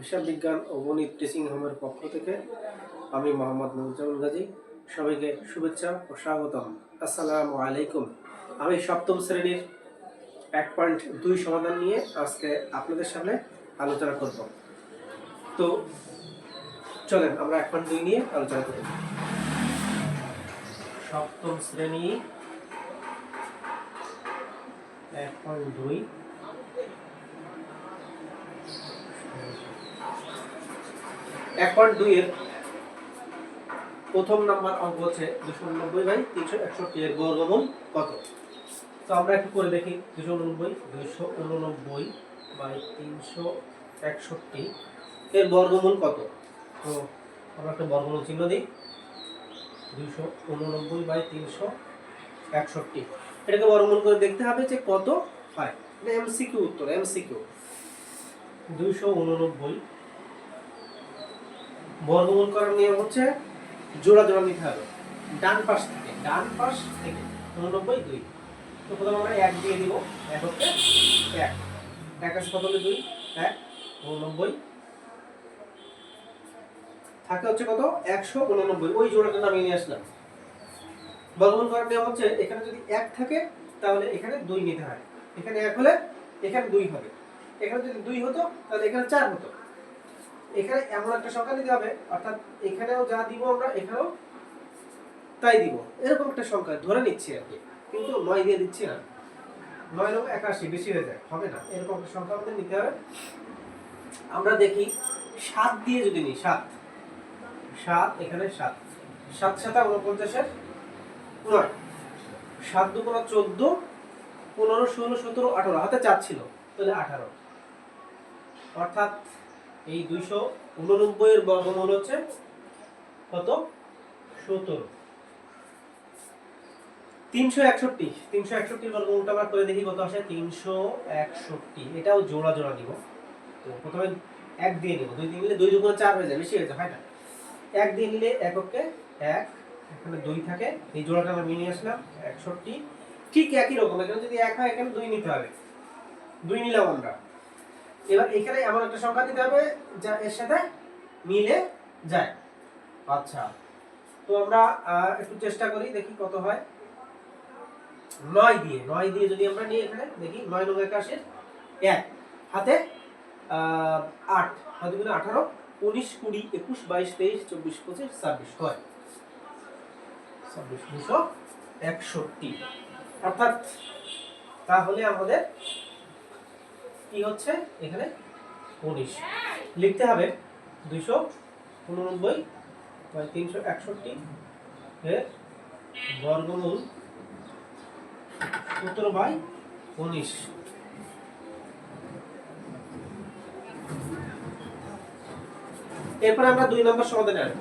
হিসাব বিজ্ঞান ও গণিত টিচিং হোমের পক্ষ থেকে আমি মোহাম্মদ নুরজামুল গাজী। সবাইকে শুভেচ্ছা ও স্বাগতম। আসসালামু আলাইকুম। আমি সপ্তম শ্রেণির এক পয়েন্ট দুই সমাধান নিয়ে আজকে আপনাদের সামনে আলোচনা করব। তো চলেন, আমরা এক পয়েন্ট দুই নিয়ে আলোচনা করি। সপ্তম শ্রেণি, এক পয়েন্ট দুই। এক পয়েন্ট দুই এর প্রথম নাম্বার অঙ্ক হচ্ছে দুশো উননব্বই বাই তিনশো একষট্টি এর বর্গমূল কত? তো আমরা একটু করে দেখি, দুশো উননব্বই দুশো উননব্বই বাই তিনশো একষট্টি এর বর্গমূল কত? তো আমরা একটা বর্গমূল চিহ্ন দিই। দুশো উননব্বই বাই তিনশো একষট্টি। এটাকে বর্গমূল করে দেখতে হবে যে কত হয়। এটা এমসিকিউ উত্তর, এমসিকিউ। দুইশো উননব্বই। বর্গমূল করার নিয়ম হচ্ছে জোড়া জোড়া নিতে হবে। ডান পাশ থেকে, ডান পাশ থেকে, উননব্বই দুই। তো প্রথমে আমরা এক দিয়ে দিব, এক হচ্ছে এক। এক কত দুই? এক। উননব্বই। থাকে হচ্ছে কত? একশো উননব্বই। ওই জোড়াটা নামিয়ে নিয়ে আসলাম। বর্গমূল করার নিয়ম হচ্ছে, এখানে যদি এক থাকে, তাহলে এখানে দুই নিতে হয়। এখানে এক হলে এখানে দুই হবে। এখানে যদি দুই হতো, তাহলে এখানে চার হতো। এখানে এমন একটা সংখ্যা দিতে হবে, অর্থাৎ এখানেও যা দিব আমরা, এখানেও তাই দিব। এরকম একটা সংখ্যা ধরে নিচ্ছি আর কি। কিন্তু নয় দিয়ে দিচ্ছি না। নয় লোক একাশি, বেশি হয়ে যায়। হবে না। এরকম একটা সংখ্যা আমাদের নিতে হবে। আমরা দেখি সাত দিয়ে যদি নিই, সাত। সাত, এখানে সাত। সাত, সাতা উনপঞ্চাশের নয় সাত দুগুণা চোদ্দ, পনেরো, ষোলো, সতেরো, আঠারো, হাতে চার ছিল, তাহলে আঠারো। অর্থাৎ এই দুইশো উননব্বই এর বর্গমূল হচ্ছে কত? সতেরো তিনশো একষট্টি, তিনশো একষট্টির বর্গমূলটা আমরা করে দেখি কত আসে? তিনশো একষট্টি। এটাও জোড়া জোড়া দিব। তো প্রথমে এক দিয়ে নিব দুই দিয়ে নিলে দুই দুগুণ চার হয়ে যায়, বেশি হয়ে যায়, হয় না? এক দিয়ে নিলে এককে এক, এখানে দুই থাকে। এই জোড়াটা আমরা নিয়ে আসলাম, একষট্টি। ঠিক একই রকম, এখানে যদি এক হয়, এখানে দুই নিতে হবে। দুই নিলাম আমরা। এবার এখানে এমন একটা সংখ্যা দিতে হবে, যা এর সাথে মিলে যায়। আচ্ছা তো আমরা একটু চেষ্টা করি, দেখি কত হয়। নয় দিয়ে নয় দিয়ে যদি আমরা নিই এখানে, দেখি, নয় নয় একাশের এক। হাতে আট, হাতে আঠারো। উনিশ কুড়ি একুশ বাইশ তেইশ চব্বিশ পঁচিশ ছাব্বিশ হয়। ছাব্বিশ দুশো একষট্টি। অর্থাৎ তাহলে আমাদের কি হচ্ছে? এখানে উনিশ। লিখতে হবে দুইশো উননব্বই বাই তিনশো একষট্টি এর বর্গমূল সতেরো বাই উনিশ। এরপর আমরা দুই নম্বর সমাধানে আসব।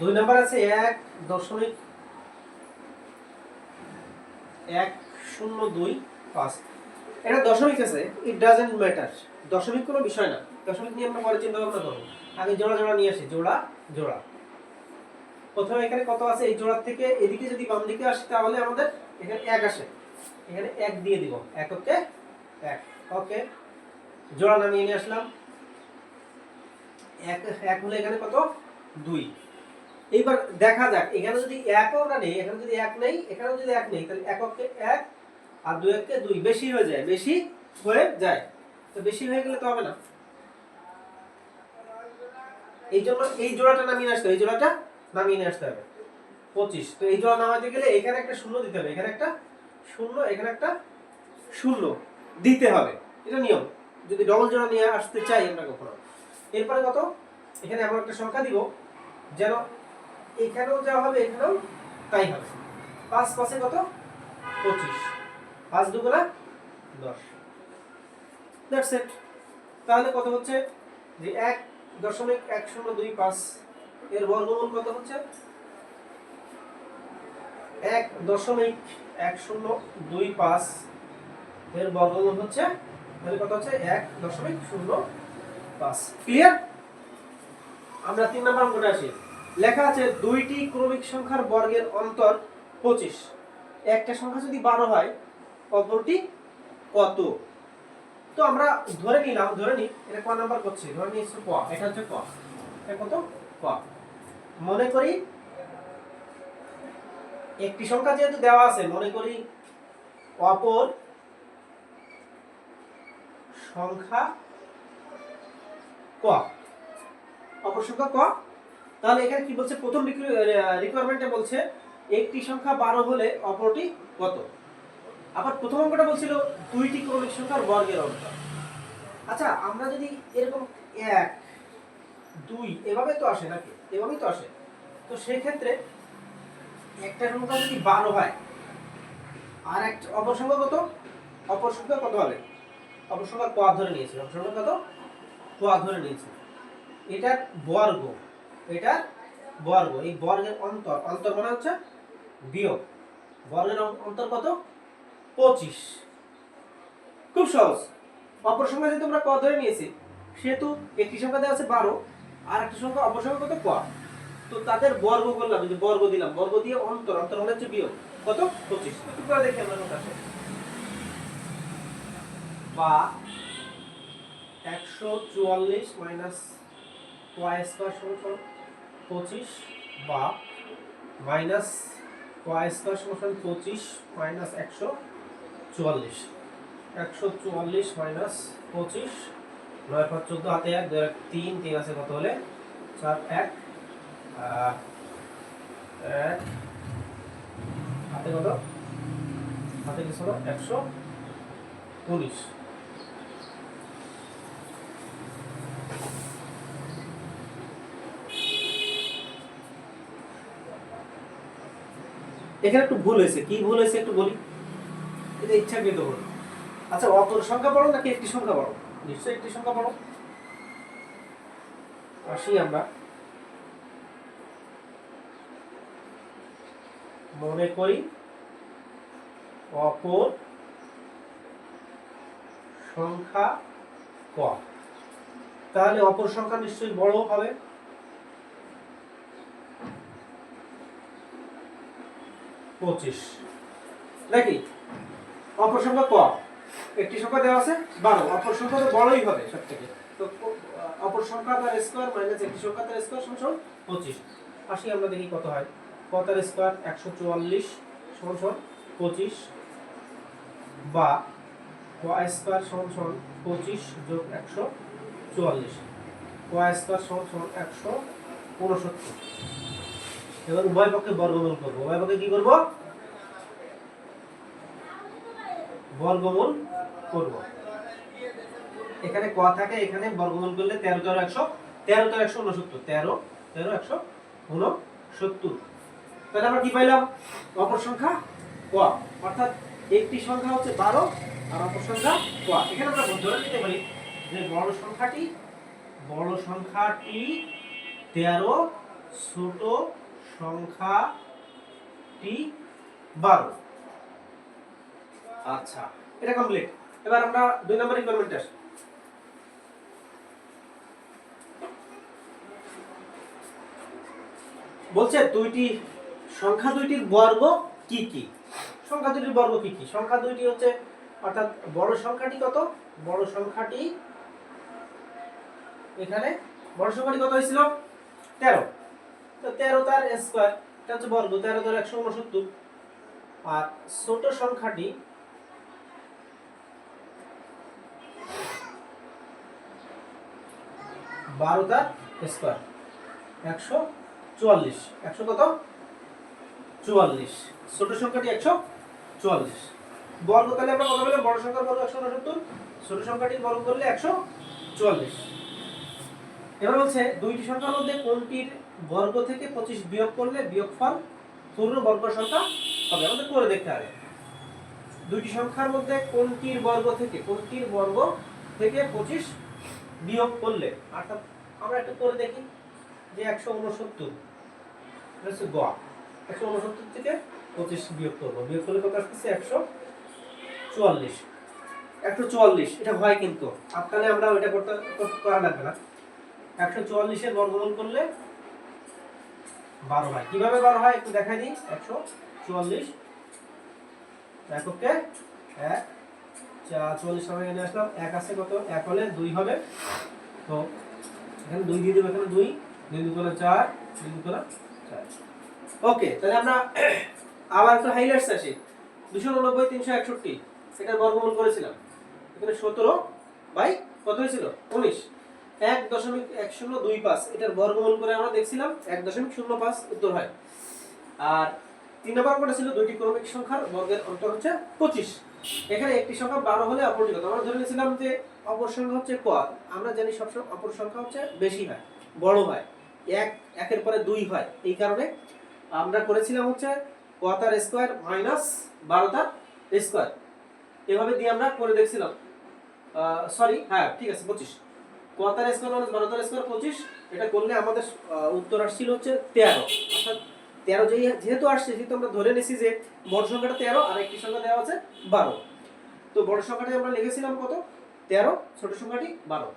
দুই নম্বর আছে এক দশমিক এক শূন্য দুই পাঁচ। এটা দশমিক আছে ইট ডাজেন্ট ম্যাটার দশমিক কোনো বিষয় না, দশমিক নিয়ে আমরা পরে চিন্তা ভাবনা করব। আগে জোড়া জোড়া নিয়ে আসি, জোড়া জোড়া। প্রথমে এখানে কত আছে, এই জোড়ার থেকে এদিকে যদি বাম দিকে আসে, তাহলে আমাদের এখানে এক আসে। এখানে এক দিয়ে দিব, এক ওকে এক। ওকে জোড়া নামিয়ে নিয়ে আসলাম। এক এক হলে এখানে কত? দুই। এইবার দেখা যাক, এখানে যদি একও না নেই, এখানে যদি এক নেই এখানে যদি এক নেই, তাহলে এককে এক আর দুই এককে দুই। বেশি হয়ে যায়, বেশি হয়ে যায়। তো বেশি হয়ে গেলে তো হবে না। এই জন্য এই জোড়াটা নামিয়ে আসতে এই জোড়াটা নামিয়ে নিয়ে আসতে হবে। পঁচিশ। তো এই জোড়া নামাতে গেলে এখানে একটা শূন্য দিতে হবে, এখানে একটা শূন্য, এখানে একটা শূন্য দিতে হবে। এটা নিয়ম। যদি ডবল জোড়া নিয়ে আসতে চাই আমরা কখনো। এরপরে কত? এখানে এমন একটা সংখ্যা দিব, যেন এখানেও যা হবে, এখানেও তাই হবে। পাঁচ পাঁচে কত? পঁচিশ। পাঁচ দুগুণা দশ। দ্যাটস ইট তাহলে কত হচ্ছে? যে এক দশমিক এক শূন্য দুই পাঁচ। এর বর্গমূল কত হচ্ছে? এক দশমিক এক শূন্য দুই পাঁচ। এর বর্গমূল হচ্ছে তাহলে কত হচ্ছে? এক দশমিক শূন্য পাঁচ। ক্লিয়ার আমরা তিন নম্বর অঙ্কটা আসি। লেখা আছে দুইটি ক্রমিক সংখ্যার বর্গের অন্তর পঁচিশ। একটা সংখ্যা যদি বারো হয়, অপরটি কত? তো আমরা ধরে নিলাম, ধরে নিই এটা ক নাম্বার করছি? ধরে নিই ক। এটা হচ্ছে ক। এটা কত? ক। মনে করি একটি সংখ্যা যেহেতু দেওয়া আছে, মনে করি অপর সংখ্যা ক। অপরসংখ্য ক। তাহলে এখানে কি বলছে? প্রথম রিকোয়ারমেন্টে বলছে, একটি সংখ্যা বারো হলে অপরটি কত? আবার প্রথম অঙ্কটা বলছিল, দুইটি ক্রমিক সংখ্যার বর্গের অন্তর আচ্ছা আমরা যদি এরকম এক, দুই, এভাবে তো আসে নাকি? এভাবেই তো আসে। তো সেই ক্ষেত্রে একটা সংখ্যা যদি বারো হয়, আর এক অপর সংখ্যা কত? অপর সংখ্যা কত হবে? অপর সংখ্যা ধরে নিয়েছি অপর সংখ্যা কত? ক ধরে নিয়েছি এটার বর্গ। এটার বর্গ। এই বর্গের অন্তর। অন্তর মানে হচ্ছে বিয়োগ। বর্গের অন্তর কত? পঁচিশ। খুব সহজ। অপর সংখ্যা যেহেতু আমরা ক ধরে নিয়েছি, সেহেতু একটি সংখ্যা দেওয়া আছে বারো, আর একটা সংখ্যা অপর সংখ্যা কত? ক। তো তাদের বর্গ করলাম যে বর্গ দিলাম। বর্গ দিয়ে অন্তর। অন্তর মানে হচ্ছে বিয়োগ। কত? পঁচিশ। দেখি আমরা। বা একশো চুয়াল্লিশ মাইনাস ওয়াই স্কোয়ার সমান পঁচিশ বা মাইনাস ওয়াই স্কোয়ার সমান পঁচিশ মাইনাস একশো চুয়াল্লিশ। একশো চুয়াল্লিশ মাইনাস পঁচিশ, নয় পাঁচ চোদ্দ, হাতে এক, দুই তিন তিন আছে কত হলে? চার, এক এক, হাতে কত? হাতে কিছু না একশো উনিশ। এখানে একটু ভুল হয়েছে। কি ভুল হয়েছে একটু বলি? এটা ইচ্ছাকৃত ভুল। আচ্ছা অপর সংখ্যা বড় নাকি একটি সংখ্যা বড়? নিশ্চয়ই একটি সংখ্যা বড়। আসি আমরা। মনে করি অপর সংখ্যা ক তাহলে অপর সংখ্যা নিশ্চয়ই বড় হবে। পঁচিশ। নাকি? অপর সংখ্যা ক? একটি সংখ্যা দেওয়া আছে, বারো। অপর সংখ্যা তো বড়ই হবে সব থেকে তো ক- অপর সংখ্যা তার স্কোয়ার মাইনাস একটি সংখ্যা তার স্কোয়ার সমান পঁচিশ। আসি আমরা দেখি কত হয়। ক স্কোয়ার একশো চুয়াল্লিশ সমান পঁচিশ বা ওয়াই স্কোয়ার সমান পঁচিশ যোগ একশো চুয়াল্লিশ। ওয়াই স্কোয়ার সমান একশো উনসত্তর। এবার উভয় পক্ষে বর্গমূল করব। উভয় পক্ষে কি করব? বর্গমূল করব। এখানে ক থাকে, এখানে বর্গমূল করলে তেরো তেরো, একশো, তেরো তেরো, একশো উনসত্তর তেরো তেরো, একশো উনসত্তর তাহলে আমরা কি পাইলাম? অপর সংখ্যা ক। অর্থাৎ একটি সংখ্যা হচ্ছে বারো আর অপর সংখ্যা ক। এখানে আমরা ধরে নিতে পারি যে বড় সংখ্যাটি বড় সংখ্যাটি তেরো ছোট সংখ্যাটি বারো। আচ্ছা এটা কমপ্লিট এবার আমরা দুই নম্বর রিকোয়ারমেন্ট আসি। বলছে দুইটি, সংখ্যা দুইটির বর্গ কি কি? সংখ্যা দুইটির বর্গ কি কি? সংখ্যা দুইটি হচ্ছে, অর্থাৎ বড় সংখ্যাটি কত? বড় সংখ্যাটি এখানে, বড় সংখ্যাটি কত হয়েছিল? তেরো। তো তেরো তার স্কোয়ার এটা হচ্ছে বর্গ, তেরো তার একশো উনসত্তর। আর ছোট সংখ্যাটি বারো তার স্কোয়ার একশো চুয়াল্লিশ। একশো কত? চুয়াল্লিশ। ছোট সংখ্যাটি একশো চুয়াল্লিশ। বর্গ তাহলে আমরা কত বললাম বড় সংখ্যার বর্গ একশো উনসত্তর। ছোট সংখ্যাটি বর্গ করলে একশো চুয়াল্লিশ। এবার বলছে দুইটি সংখ্যার মধ্যে কোনটির বর্গ থেকে পঁচিশ বিয়োগ করলে বিয়োগফল পূর্ণ বর্গ সংখ্যা হবে। আমাদের করে দেখতে হবে। দুইটি সংখ্যার মধ্যে কোনটির বর্গ থেকে, কোনটির বর্গ থেকে পঁচিশ বিয়োগ করলে, অর্থাৎ আমরা একটু করে দেখি যে একশো উনসত্তর হচ্ছে গ। একশো উনসত্তর থেকে পঁচিশ বিয়োগ করব। বিয়োগ করলে কত আসতেছে? একশো চুয়াল্লিশ। একশো চুয়াল্লিশ, এটা হয় কিন্তু। আপনালে আমরা ওইটা করতে- করা লাগবে না। একশো চুয়াল্লিশের বর্গমূল করলে বারো হয়। কীভাবে বারো হয় একটু দেখাই দিই। একশো চুয়াল্লিশ। এককে এক চুয়াল্লিশ সময় এনে আসলাম। এক আছে কত? এক হলে দুই হবে। তো এখানে দুই দিয়ে দেবো, এখানে দুই। দুই দুগুণে চার, দুই দুগুণে চার। ওকে, তাহলে আমরা আবার একটু হাইলাইটস আসি। দুশো উননব্বই, তিনশো একষট্টি। এটার বর্গমূল করেছিলাম। এখানে সতেরো বাই কত হয়েছিল? উনিশ। এক দশমিক এক শূন্য দুই পাঁচ। এটার বর্গমূল করে আমরা দেখছিলাম এক দশমিক শূন্য পাঁচ উত্তর হয়। আর তিন নম্বর কোনটা ছিল দুইটি ক্রমিক সংখ্যার, বর্গের অন্তর হচ্ছে পঁচিশ। এখানে একটি সংখ্যা বারো হলে অপরযুগত আমরা ধরে নিয়েছিলাম যে অপর সংখ্যা হচ্ছে ক আমরা জানি সবসময় অপর সংখ্যা হচ্ছে বেশি হয়, বড় হয়। এক, একের পরে দুই হয়। এই কারণে আমরা করেছিলাম হচ্ছে ক তার স্কোয়ার মাইনাস বারো তার স্কোয়ার এভাবে দিয়ে আমরা করে দেখছিলাম। সরি হ্যাঁ ঠিক আছে, পঁচিশ। ক তার স্কোয়ার মাইনাস বারো তার স্কোয়ার পঁচিশ, এটা করলে আমাদের উত্তর আসছিল হচ্ছে তেরো। অর্থাৎ তেরো যেই, যেহেতু আসছে যেহেতু আমরা ধরে নিছি যে বড় সংখ্যাটা তেরো আর একটি সংখ্যা দেওয়া আছে বারো। তো বড় সংখ্যাটি আমরা লিখেছিলাম কত? তেরো, ছোট সংখ্যাটি বারো।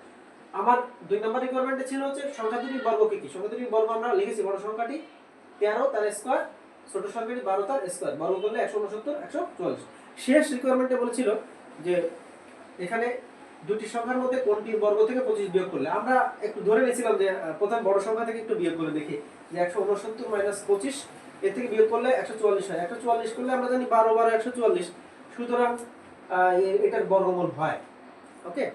আমার দুই নম্বর রিকোয়ারমেন্টে ছিল হচ্ছে সংখ্যা দুটির বর্গ কি কি? সংখ্যা দুটির বর্গ আমরা লিখেছি বড় সংখ্যাটি তেরো তার স্কোয়ার ছোট সংখ্যাটি বারো তার স্কোয়ার বর্গ করলে একশো উনসত্তর, একশো চুয়াল্লিশ। শেষ রিকোয়ারমেন্টে বলেছিল যে এখানে দুটি সংখ্যার মধ্যে কোনটি বর্গ থেকে পঁচিশ বিয়োগ করলে? আমরা একটু ধরে নিয়েছিলাম যে প্রথম বড় সংখ্যা থেকে একটু বিয়োগ করে দেখি। যে একশো উনসত্তর মাইনাস পঁচিশ, এর থেকে বিয়োগ করলে একশো চুয়াল্লিশ হয়। একশো চুয়াল্লিশ করলে আমরা জানি বারো বারো একশো চুয়াল্লিশ। সুতরাং এটার বর্গমূল হয়। ওকে